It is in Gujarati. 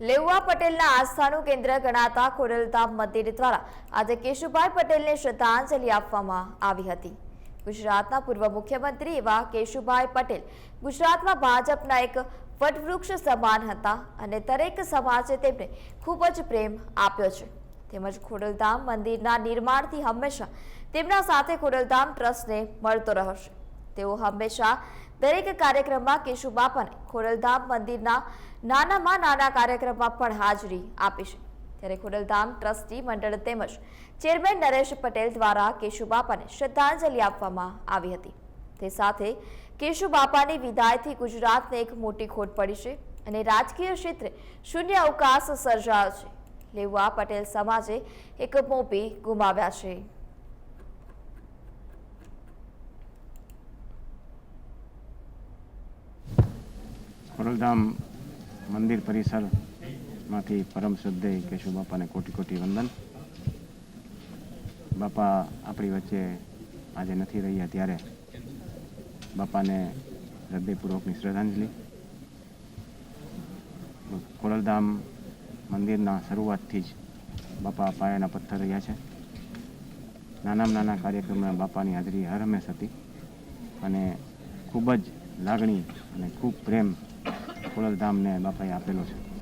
લેઉવા પટેલના આસ્થાનું કેન્દ્ર ગણાતા ખોડલધામ મંદિર દ્વારા આજે કેશુભાઈ પટેલને શ્રદ્ધાંજલિ આપવામાં આવી હતી. ગુજરાતના પૂર્વ મુખ્યમંત્રી એવા કેશુભાઈ પટેલ ગુજરાતમાં ભાજપના એક વટવૃક્ષ સમાન હતા અને દરેક સમાજે તેમને ખૂબ જ પ્રેમ આપ્યો છે. તેમજ ખોડલધામ મંદિરના નિર્માણથી હંમેશા તેમના સાથે ખોડલધામ ટ્રસ્ટને મળતો રહેશે તેઓ હંમેશા દરેક કાર્યક્રમમાં કેશુબાપાને ખોડલધામ મંદિરના નાનામાં નાના કાર્યક્રમમાં પણ હાજરી આપી છે. ત્યારે ખોડલધામ ટ્રસ્ટી મંડળ તેમજ ચેરમેન નરેશ પટેલ દ્વારા કેશુબાપાને શ્રદ્ધાંજલિ આપવામાં આવી હતી. તે સાથે કેશુબાપાની વિદાયથી ગુજરાતને એક મોટી ખોટ પડી છે અને રાજકીય ક્ષેત્રે શૂન્ય અવકાશ સર્જાયો છે. લેવા પટેલ સમાજે એક મોપી ગુમાવ્યા છે. ખોડલધામ મંદિર પરિસરમાંથી પરમ શ્રદ્ધે કેશુ બાપાને કોટી કોટી વંદન. બાપા આપણી વચ્ચે આજે નથી રહ્યા ત્યારે બાપાને હૃદયપૂર્વકની શ્રદ્ધાંજલિ. ખોડલધામ મંદિરના શરૂઆતથી જ બાપા પાયાના પથ્થર રહ્યા છે. નાનામાં નાના કાર્યક્રમમાં બાપાની હાજરી હર હંમેશ હતી. અને ખૂબ જ લાગણી અને ખૂબ પ્રેમ ખોડલધામને બાપાએ આપેલો છે.